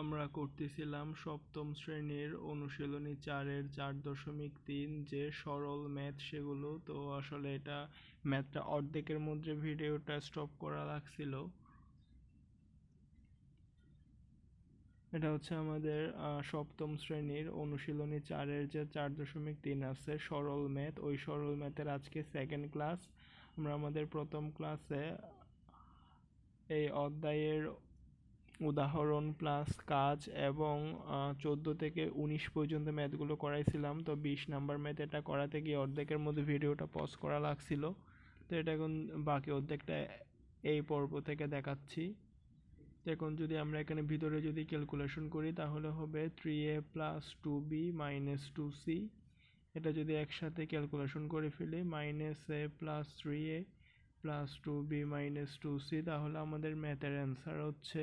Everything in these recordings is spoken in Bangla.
আমরা করতেছিলাম সপ্তম শ্রেণির অনুশীলনী চারের চার দশমিক তিন যে সরল ম্যাথ সেগুলো। তো আসলে এটা ম্যাথটা অর্ধেকের মধ্যে ভিডিওটা স্টপ করা লাগছিল। এটা হচ্ছে আমাদের সপ্তম শ্রেণির অনুশীলনী চারের যে চার দশমিক তিন আছে সরল ম্যাথ। ওই সরল ম্যাথের আজকে সেকেন্ড ক্লাস আমরা আমাদের প্রথম ক্লাসে এই অধ্যায়ের উদাহরণ প্লাস কাজ এবং চোদ্দ থেকে উনিশ পর্যন্ত ম্যাথগুলো করাইছিলাম। তো বিশ নাম্বার ম্যাথ এটা করাতে গিয়ে অর্ধেকের মধ্যে ভিডিওটা পজ করা লাগছিল। তো এটা এখন বাকি অর্ধেকটা এই পর্ব থেকে দেখাচ্ছি। এখন যদি আমরা এখানে ভিতরে যদি ক্যালকুলেশন করি, তাহলে হবে three A plus two B minus two C এটা যদি একসাথে ক্যালকুলেশন করে ফেলি minus A plus three A plus two B minus two C তাহলে আমাদের ম্যাথের অ্যান্সার হচ্ছে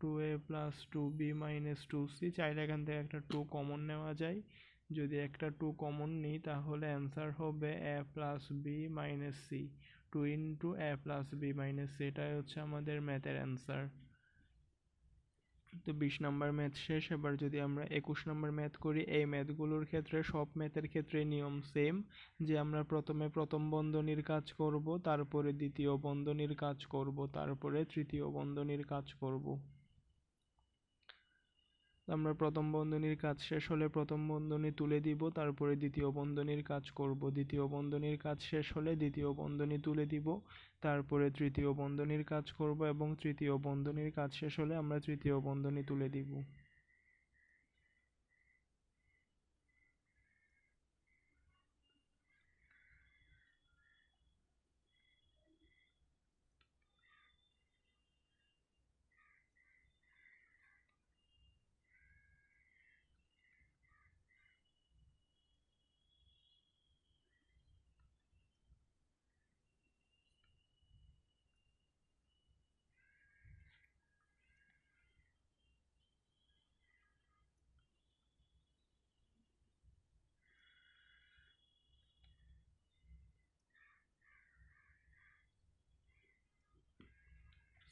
two A plus two B minus two C চাইলে এখান থেকে একটা টু কমন নেওয়া যায়। যদি একটা টু কমন নিই, তাহলে অ্যান্সার হবে A plus B minus C two into A plus B minus C এটাই হচ্ছে আমাদের ম্যাথের অ্যান্সার তো বিশ নম্বর ম্যাথ শেষ। এবার যদি আমরা একুশ নম্বর ম্যাথ করি, এই ম্যাথগুলোর ক্ষেত্রে সব ম্যাথের ক্ষেত্রে নিয়ম সেম যে আমরা প্রথমে প্রথম বন্ধনীর কাজ করব, তারপরে দ্বিতীয় বন্ধনীর কাজ করব, তারপরে তৃতীয় বন্ধনীর কাজ করব। আমরা প্রথম বন্ধনীর কাজ শেষ হলে প্রথম বন্ধনী তুলে দিব, তারপরে দ্বিতীয় বন্ধনীর কাজ করব। দ্বিতীয় বন্ধনীর কাজ শেষ হলে দ্বিতীয় বন্ধনী তুলে দিব, তারপরে তৃতীয় বন্ধনীর কাজ করব এবং তৃতীয় বন্ধনীর কাজ শেষ হলে আমরা তৃতীয় বন্ধনী তুলে দিব।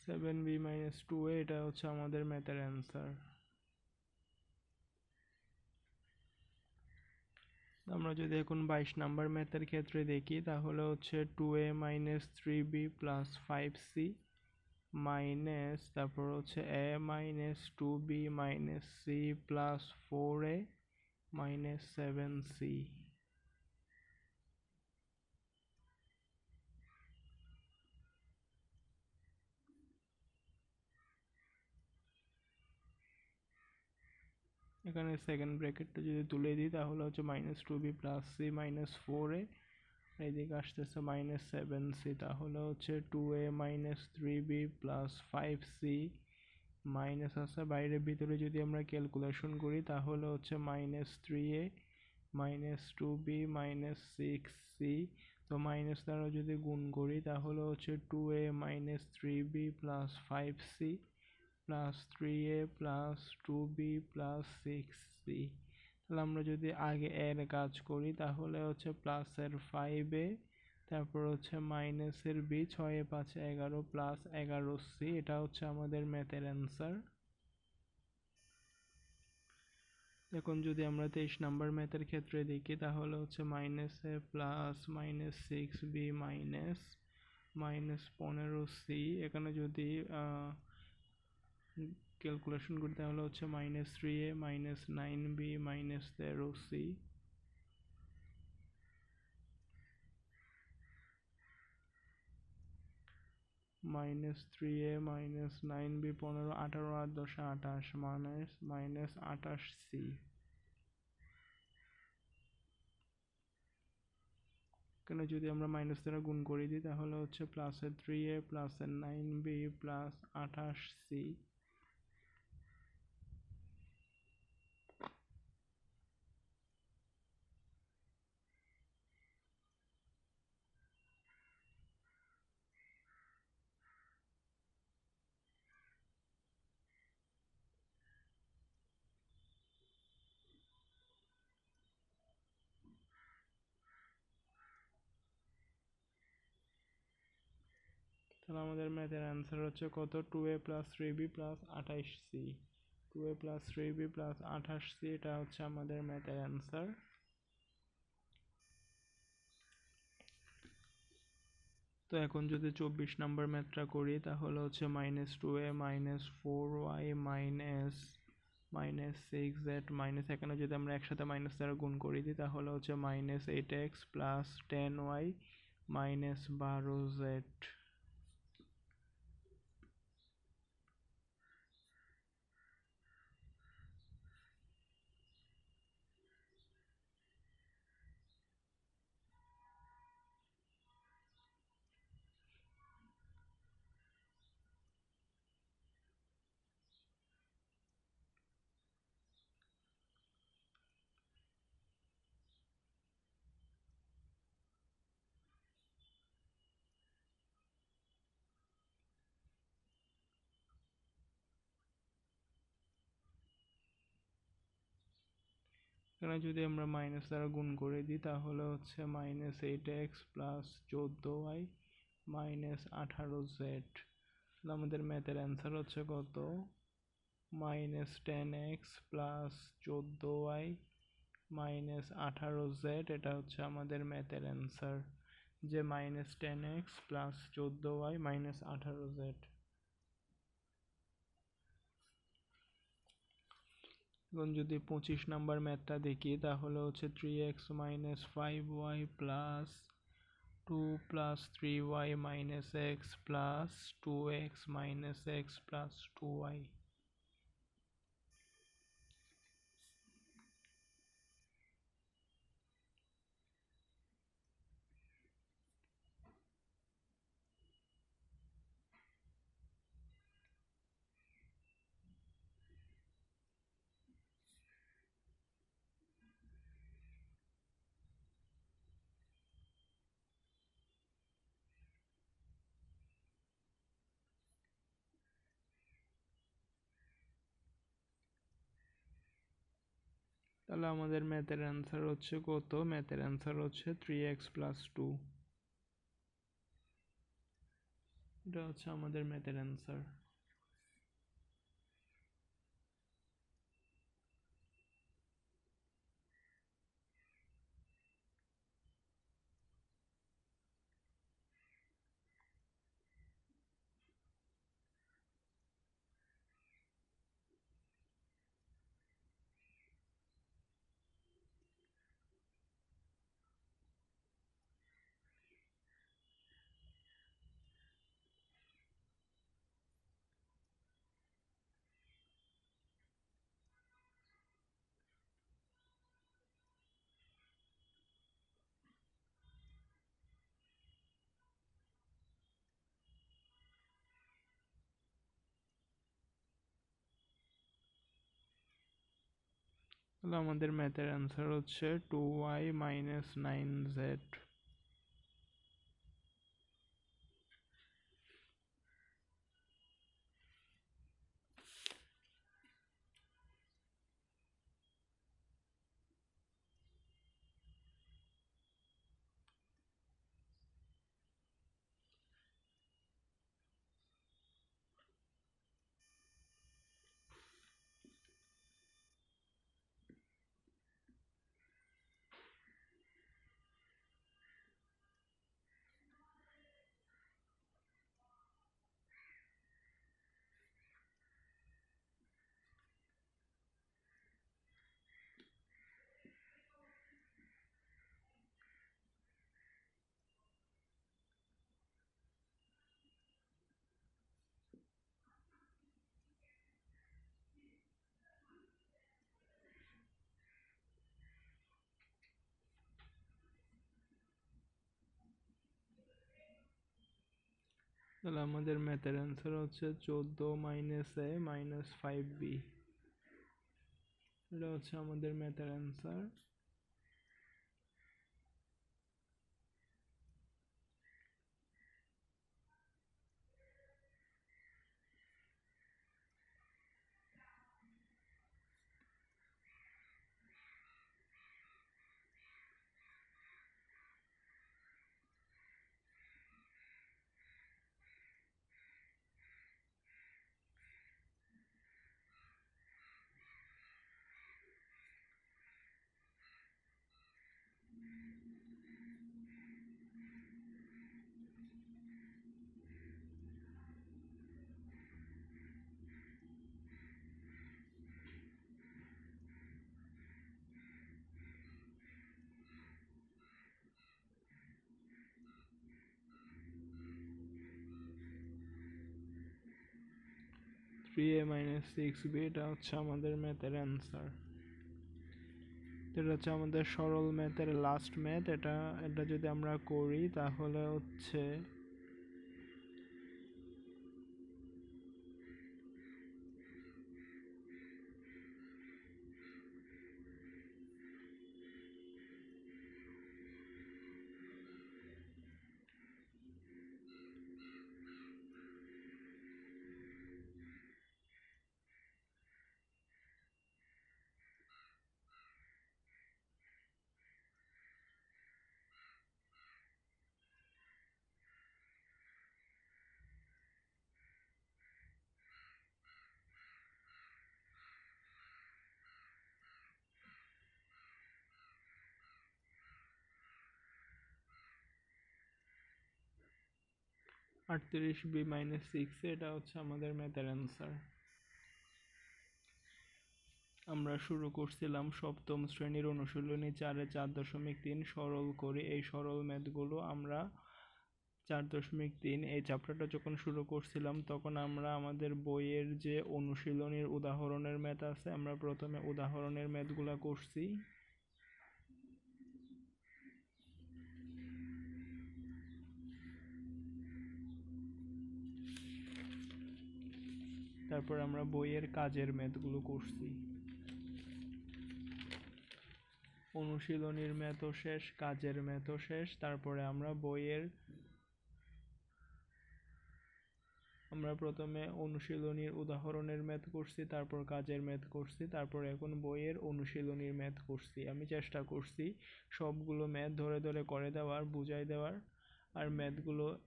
Seven B minus two A এটা হচ্ছে আমাদের ম্যাথের অ্যান্সার আমরা যদি এখন বাইশ নাম্বার ম্যাথের ক্ষেত্রে দেখি, তাহলে হচ্ছে two A minus three B plus five C minus তারপর হচ্ছে A minus two B minus C plus four A minus seven C এখানে সেকেন্ড ব্র্যাকেটটা যদি তুলে দিই, তাহলে হচ্ছে minus two B plus C minus four A এইদিকে আসতেছে মাইনাস সেভেন সি তাহলে হচ্ছে two A minus three B plus five C minus আছে। বাইরের ভিতরে যদি আমরা ক্যালকুলেশন করি, তাহলে হচ্ছে minus three A minus two B minus six C তো মাইনাস দ্বারা যদি গুণ করি, তাহলে হচ্ছে two A minus three B plus five C plus three A plus two B plus six C তাহলে আমরা যদি আগে এর কাজ করি, তাহলে হচ্ছে প্লাসের ফাইভ এ তারপর হচ্ছে মাইনাসের বি ছয় পাঁচ, এগারো প্লাস এগারো সি এটা হচ্ছে আমাদের ম্যাথের অ্যান্সার এখন যদি আমরা তেইশ নাম্বার ম্যাথের ক্ষেত্রে দেখি, তাহলে হচ্ছে minus A plus minus six B minus minus পনেরো সি এখানে যদি ক্যালকুলেশন করতে হলে হচ্ছে minus three A minus nine B minus তেরো C minus three A minus nine B পনেরো, আঠারো, আট, দশে, আঠাশ মাইনাস মাইনাস আঠাশ সি কেন যদি আমরা মাইনাস দ্বারা গুণ করে দিই, তাহলে হচ্ছে প্লাসের থ্রি এ প্লাসের নাইন বি প্লাস আঠাশ সি তাহলে আমাদের ম্যাথের অ্যান্সার হচ্ছে কত? Two A plus three B plus আঠাইশ C two A plus three B plus আঠাশ সি এটা হচ্ছে আমাদের ম্যাথের অ্যান্সার তো এখন যদি চব্বিশ নাম্বার ম্যাথটা করি, তাহলে হচ্ছে minus two A minus four Y minus minus six Z minus এখানে যদি আমরা একসাথে মাইনাস দ্বারা গুণ করে দিই তাহলে হচ্ছে minus eight X plus ten Y minus বারো জেড এখানে যদি আমরা মাইনাস দ্বারা গুণ করে দিই, তাহলে হচ্ছে মাইনাস এইট এক্স প্লাস চোদ্দ ওয়াই মাইনাস আঠারো জেড তাহলে আমাদের ম্যাথের অ্যান্সার হচ্ছে কত? মাইনাস টেন এক্স প্লাস চোদ্দ ওয়াই মাইনাস আঠারো জেড এটা হচ্ছে আমাদের ম্যাথের অ্যান্সার যে মাইনাস টেন এক্স প্লাস চোদ্দ ওয়াই মাইনাস আঠারো জেড এখন যদি পঁচিশ নাম্বার ম্যাথটা দেখি, তাহলে হচ্ছে three X minus five Y plus two plus three Y minus X plus two X minus X plus two Y তাহলে আমাদের ম্যাথের অ্যান্সার হচ্ছে কত? ম্যাথের অ্যান্সার হচ্ছে থ্রি এক্স প্লাস টু এটা হচ্ছে আমাদের ম্যাথের অ্যান্সার তাহলে আমাদের ম্যাথের অ্যান্সার হচ্ছে two Y minus nine Z তাহলে আমাদের ম্যাথের অ্যান্সার হচ্ছে চোদ্দ minus A minus five B এটা হচ্ছে আমাদের ম্যাথের answer three A minus six B এটা হচ্ছে আমাদের ম্যাথের অ্যান্সার এটা হচ্ছে আমাদের সরল ম্যাথের লাস্ট ম্যাথ এটা এটা যদি আমরা করি তাহলে হচ্ছে আটত্রিশ বি মাইনাস সিক্স এটা হচ্ছে আমাদের ম্যাথের অ্যান্সার আমরা শুরু করছিলাম সপ্তম শ্রেণির অনুশীলনী চারে চার দশমিক তিন, সরল করে এই সরল ম্যাথগুলো আমরা চার দশমিক তিন, এই চ্যাপ্টারটা যখন শুরু করছিলাম, তখন আমরা আমাদের বইয়ের যে অনুশীলনীর উদাহরণের ম্যাথ আছে, আমরা প্রথমে উদাহরণের ম্যাথগুলো করছি। তারপর আমরা বইয়ের কাজের ম্যাথগুলো করছি। অনুশীলনীর ম্যাথও শেষ, কাজের ম্যাথও শেষ, তারপরে আমরা বইয়ের আমরা প্রথমে অনুশীলনীর উদাহরণের ম্যাথ করছি, তারপর কাজের ম্যাথ করছি, তারপর এখন বইয়ের অনুশীলনীর ম্যাথ করছি। আমি চেষ্টা করছি সবগুলো ম্যাথ ধরে ধরে করে দেওয়ার, বুঝাই দেওয়ার, আর ম্যাথগুলো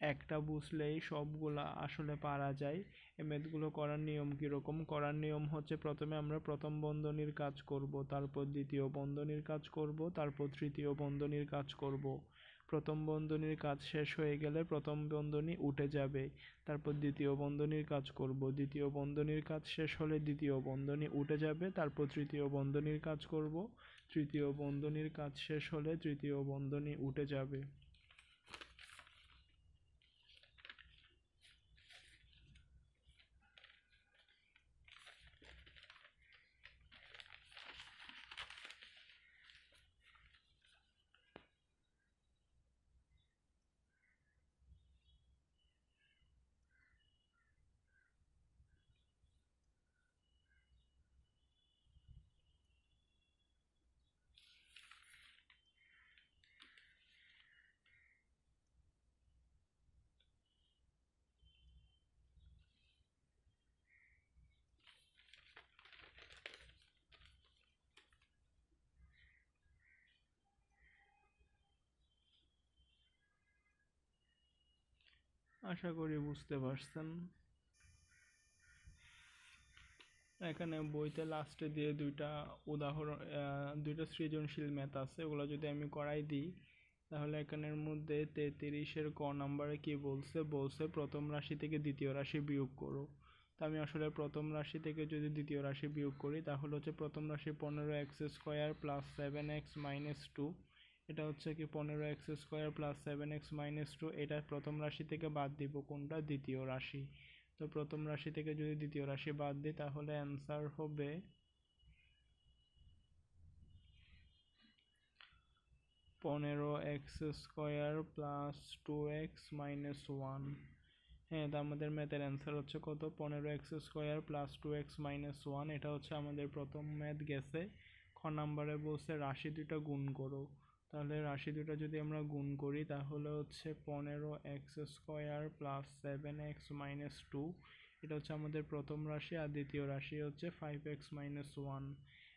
একটা বুঝলেই সবগুলা আসলে পারা যায়। ম্যাথগুলো করার নিয়ম কীরকম? করার নিয়ম হচ্ছে প্রথমে আমরা প্রথম বন্ধনীর কাজ করব, তারপর দ্বিতীয় বন্ধনীর কাজ করব, তারপর তৃতীয় বন্ধনীর কাজ করব। প্রথম বন্ধনীর কাজ শেষ হয়ে গেলে প্রথম বন্ধনী উঠে যাবে, তারপর দ্বিতীয় বন্ধনীর কাজ করব। দ্বিতীয় বন্ধনীর কাজ শেষ হলে দ্বিতীয় বন্ধনী উঠে যাবে, তারপর তৃতীয় বন্ধনীর কাজ করব। তৃতীয় বন্ধনীর কাজ শেষ হলে তৃতীয় বন্ধনী উঠে যাবে। আশা করি বুঝতে পারছেন। এখানে বইতে লাস্টে দিয়ে দুইটা উদাহরণ দুইটা সৃজনশীল ম্যাথ আছে, ওগুলো যদি আমি করাই দিই, তাহলে এখানের মধ্যে তেত্রিশের ক নাম্বারে কি বলছে? বলছে প্রথম রাশি থেকে দ্বিতীয় রাশি বিয়োগ করো। তো আমি আসলে প্রথম রাশি থেকে যদি দ্বিতীয় রাশি বিয়োগ করি, তাহলে হচ্ছে প্রথম রাশি পনেরো X square plus seven X minus two এটা হচ্ছে কি পনেরো X square plus seven X minus two এটা প্রথম রাশি থেকে বাদ দিব। কোনটা? দ্বিতীয় রাশি। তো প্রথম রাশি থেকে যদি দ্বিতীয় রাশি বাদ দিই, তাহলে অ্যান্সার হবে পনেরো X square plus two X minus one হ্যাঁ তা আমাদের ম্যাথের অ্যান্সার হচ্ছে কত? পনেরো X square plus two X minus one এটা হচ্ছে আমাদের প্রথম ম্যাথ গেছে। খ নাম্বারে বলছে রাশি দুইটা গুণ করো। তাহলে রাশি দুটো যদি আমরা গুণ করি, তাহলে হচ্ছে পনেরো X square plus seven X minus two এটা হচ্ছে আমাদের প্রথম রাশি আর দ্বিতীয় রাশি হচ্ছে ফাইভ এক্স মাইনাস ওয়ান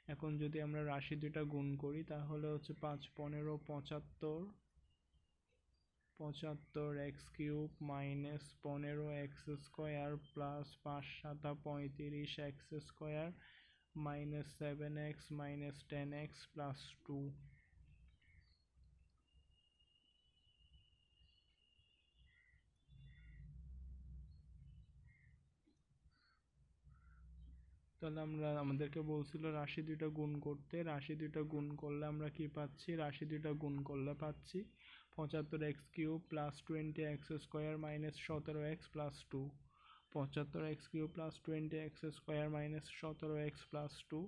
এখন যদি আমরা রাশি দুটা গুণ করি, তাহলে হচ্ছে পাঁচ, পনেরো, পঁচাত্তর পঁচাত্তর এক্স কিউব মাইনাস পনেরো এক্স স্কোয়ার প্লাস পাঁচ, সাতা পঁয়ত্রিশ X square minus seven X minus ten X plus two তাহলে আমরা আমাদেরকে বলছিল রাশি দুইটা গুণ করতে। রাশি দুইটা গুণ করলে আমরা কি পাচ্ছি? রাশি দুইটা গুণ করলে পাচ্ছি পঁচাত্তর X cube plus twenty X square minus সতেরো এক্স প্লাস টু। পঁচাত্তর X cube plus twenty X square minus সতেরো এক্স প্লাস টু।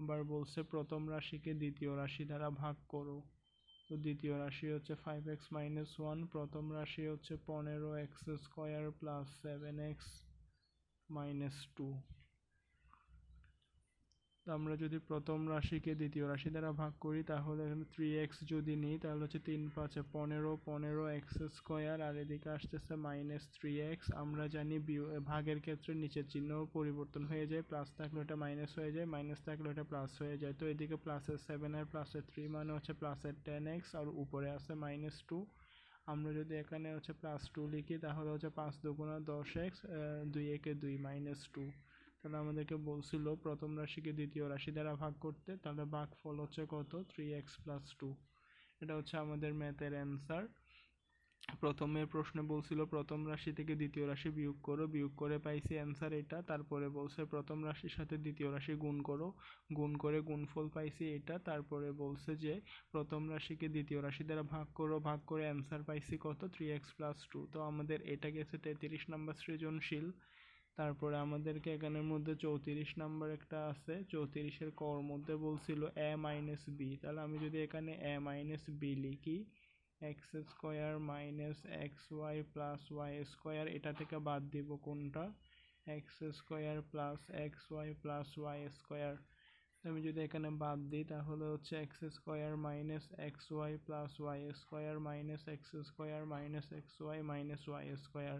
এবার বলছে প্রথম রাশিকে দ্বিতীয় রাশি দ্বারা ভাগ করো। তো দ্বিতীয় রাশি হচ্ছে ফাইভ এক্স মাইনাস ওয়ান, প্রথম রাশি হচ্ছে পনেরো X square plus seven X minus two. তো আমরা যদি প্রথম রাশিকে দ্বিতীয় রাশি দ্বারা ভাগ করি, তাহলে এখানে থ্রি এক্স যদি নিই, তাহলে হচ্ছে তিন পাঁচে পনেরো পনেরো এক্স স্কোয়ার আর এদিকে আসতেছে মাইনাস থ্রি এক্স আমরা জানি ভাগের ক্ষেত্রে নিচের চিহ্ন পরিবর্তন হয়ে যায় প্লাস থাকলে ওটা মাইনাস হয়ে যায় মাইনাস থাকলে ওটা প্লাস হয়ে যায়। তো এদিকে প্লাসের সেভেন আর প্লাসের থ্রি মানে হচ্ছে প্লাসের টেন এক্স আর উপরে আছে মাইনাস টু আমরা যদি এখানে হচ্ছে প্লাস টু লিখি, তাহলে হচ্ছে পাঁচ দুগুণা দশ এক্স দুই একে দুই মাইনাস টু তাহলে আমাদেরকে বলছিল প্রথম রাশিকে দ্বিতীয় রাশি দ্বারা ভাগ করতে, তাহলে ভাগ ফল হচ্ছে কত? থ্রি এক্স প্লাস টু এটা হচ্ছে আমাদের ম্যাথের অ্যান্সার প্রথমে প্রশ্নে বলছিল প্রথম রাশি থেকে দ্বিতীয় রাশি বিয়োগ করো। বিয়োগ করে পাইছি অ্যান্সার এটা। তারপরে বলছে প্রথম রাশির সাথে দ্বিতীয় রাশি গুণ করো। গুণ করে গুণফল পাইছি এটা। তারপরে বলছে যে প্রথম রাশিকে দ্বিতীয় রাশি দ্বারা ভাগ করো। ভাগ করে অ্যান্সার পাইছি কত? থ্রি এক্স প্লাস টু তো আমাদের এটা গেছে তেত্রিশ নাম্বার সৃজনশীল। তারপরে আমাদেরকে এখানের মধ্যে চৌত্রিশ নাম্বার একটা আছে, চৌত্রিশের কর মধ্যে বলছিল এ মাইনাস বি তাহলে আমি যদি এখানে এ মাইনাস বি লিখি X square minus X Y plus Y square এটা থেকে বাদ দিব কোনটা? X square plus X Y plus Y square আমি যদি এখানে বাদ দিই, তাহলে হচ্ছে X square minus X Y plus Y square minus X square minus X Y minus Y square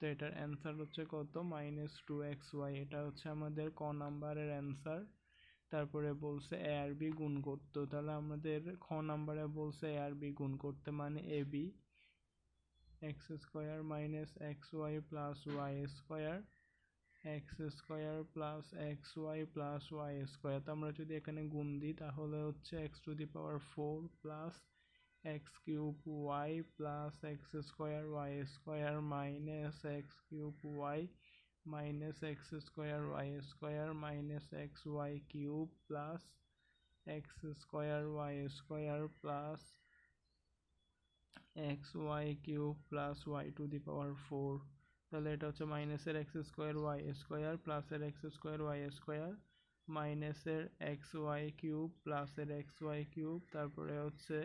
তো এটার অ্যান্সার হচ্ছে কত? মাইনাস টু এক্স ওয়াই এটা হচ্ছে আমাদের ক নাম্বারের অ্যান্সার তারপরে বলছে এ আর বি গুণ করতে। তাহলে আমাদের খ নাম্বারে বলছে এ আর বি গুণ করতে মানে A B X square minus X Y plus Y square X square plus X Y plus Y square তো আমরা যদি এখানে গুণ দিই তাহলে হচ্ছে X to the power four plus X cube Y plus X square Y square minus X cube Y minus X square Y square minus X Y cube plus X square Y square plus X Y cube plus Y to the power four তাহলে এটা হচ্ছে মাইনাসের এক্স স্কোয়ার ওয়াই স্কোয়ার প্লাসের এক্স স্কোয়ার ওয়াই স্কোয়ার মাইনাসের এক্স ওয়াই কিউব প্লাসের এক্স ওয়াই কিউব তারপরে হচ্ছে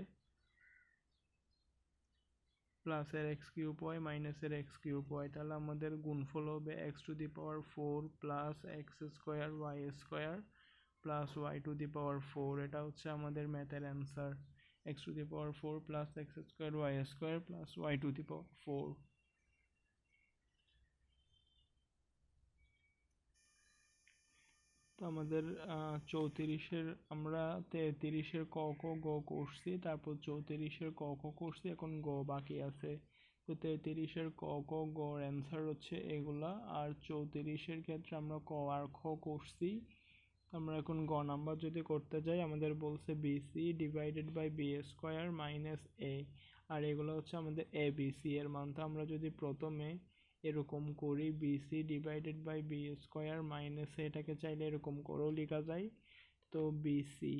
প্লাসের এক্স কিউব ওয়াই মাইনাসের এক্স কিউব ওয়াই তাহলে আমাদের গুণফল হবে X to the power four plus X square Y square plus Y to the power four এটা হচ্ছে আমাদের ম্যাথের answer X to the power four plus X square Y square plus Y to the power four আমাদের চৌত্রিশের আমরা তেত্রিশের ক ক, গ করছি, তারপর চৌত্রিশের ক খ করছি, এখন গ বাকি আছে। তো তেত্রিশের ক ক গর অ্যান্সার হচ্ছে এগুলা, আর চৌত্রিশের ক্ষেত্রে আমরা ক আর খ করছি। আমরা এখন গ নাম্বার যদি করতে যাই, আমাদের বলছে b c divided by b square minus a আর এগুলো হচ্ছে আমাদের এ বিসি এর মানটা আমরা যদি প্রথমে এরকম করি b c divided by b square minus এটাকে চাইলে এরকম করেও লেখা যায়। তো বিসি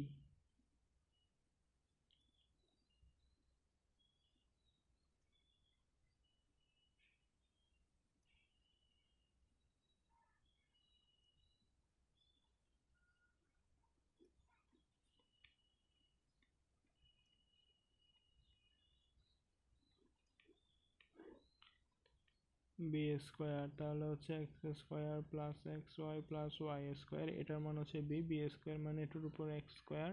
বি স্কোয়ার, তাহলে হচ্ছে x square plus x y plus y square, এটার মান হচ্ছে বি বি স্কোয়ার মানে এটার উপর এক্স স্কোয়ার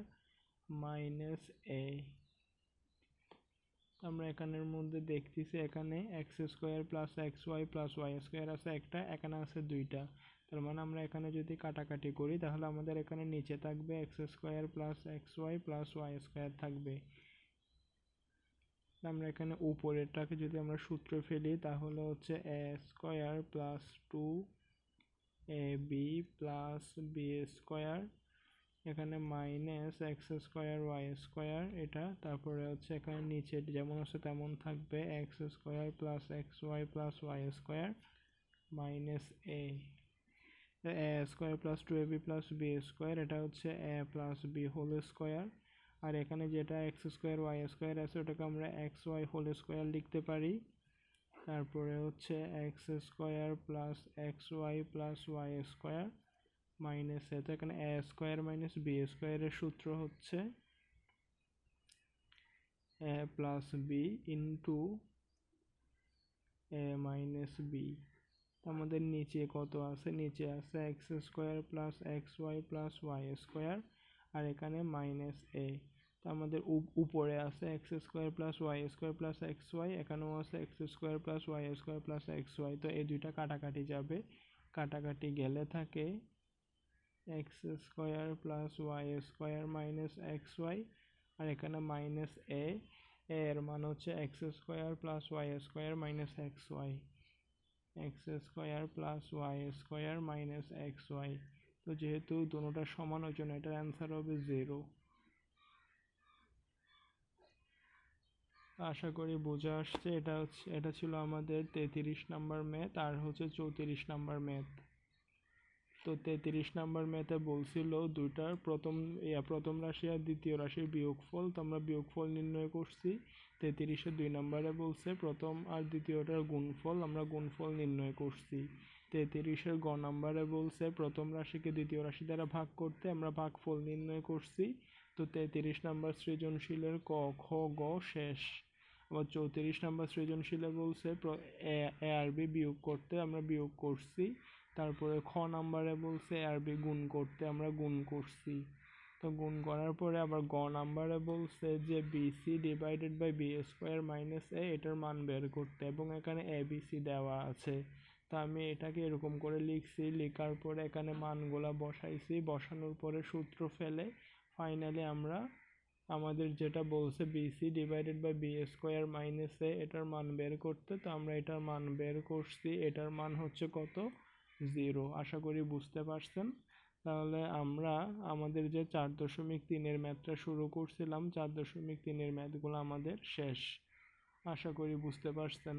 মাইনাস এ। আমরা এখানের মধ্যে দেখতেছি এখানে x square plus x y plus y square আছে একটা, এখানে আছে দুইটা। তার মানে আমরা এখানে যদি কাটাকাটি করি, তাহলে আমাদের এখানে নিচে থাকবে x square plus x y plus y square থাকবে। আমরা এখানে উপরেরটাকে যদি আমরা সূত্র ফেলি, তাহলে হচ্ছে a square plus two a b plus b square এখানে minus x square y square এটা তারপরে হচ্ছে এখানে নিচে যেমন আছে তেমন থাকবে x square plus x y plus y square minus a a square plus two a b plus b square এটা হচ্ছে a plus b whole square আর এখানে যেটা এক্স স্কোয়ার ওয়াই স্কোয়ার আছে, ওটাকে আমরা এক্স ওয়াই হোল স্কোয়ার লিখতে পারি। তারপরে হচ্ছে x square plus x y plus y square minus a তো এখানে এ স্কোয়ার মাইনাস বি স্কোয়ারের সূত্র হচ্ছে a plus b into a minus b আমাদের নিচে কত আছে? নিচে আছে x square plus x y plus y square আর এখানে মাইনাস এ তো আমাদের উপরে আছে x square plus y square plus x y এখানেও আছে x square plus y square plus x y তো এই দুইটা কাটাকাটি যাবে। কাটাকাটি গেলে থাকে x square plus y square minus x y আর এখানে মাইনাস এ এর মান হচ্ছে x square plus y square minus x y x square plus y square minus x y তো যেহেতু দুটোটা সমান, ওই জন্য এটার অ্যান্সার হবে জিরো আশা করি বোঝা আসছে, এটা হচ্ছে, এটা ছিল আমাদের তেত্রিশ নাম্বার ম্যাথ আর হচ্ছে চৌত্রিশ নাম্বার ম্যাথ তো তেত্রিশ নাম্বার ম্যাথে বলছিল দুইটার, প্রথম প্রথম রাশি আর দ্বিতীয় রাশির বিয়োগফল, তো আমরা বিয়োগফল নির্ণয় করছি। তেত্রিশের দুই নম্বরে বলছে, প্রথম আর দ্বিতীয়টার গুণফল, আমরা গুণফল নির্ণয় করছি। তেত্রিশের গ নাম্বারে বলছে, প্রথম রাশিকে দ্বিতীয় রাশি দ্বারা ভাগ করতে আমরা ভাগফল নির্ণয় করছি। তো তেত্রিশ নাম্বার সৃজনশীলের ক, খ, গ শেষ। আবার চৌত্রিশ নাম্বার সৃজনশীলে বলছে এ আর বি বিয়োগ করতে আমরা বিয়োগ করছি। তারপরে খ নাম্বারে বলছে আর বি গুণ করতে আমরা গুণ করছি। তো গুণ করার পরে আবার গ নাম্বারে বলছে যে b c divided by b square minus a এটার মান বের করতে এবং এখানে এ বি সি দেওয়া আছে। তো আমি এটাকে এরকম করে লিখছি, লেখার পরে এখানে মানগুলা বসাইছি, বসানোর পরে সূত্র ফেলে ফাইনালি আমরা আমাদের যেটা বলছে b c divided by b square minus a এটার মান বের করতে, তো আমরা এটার মান বের করছি, এটার মান হচ্ছে কত? জিরো আশা করি বুঝতে পারছেন? তাহলে আমরা আমাদের যে চার দশমিক তিনের ম্যাথটা শুরু করছিলাম, চার দশমিক তিনের ম্যাথগুলো আমাদের শেষ। আশা করি বুঝতে পারছেন?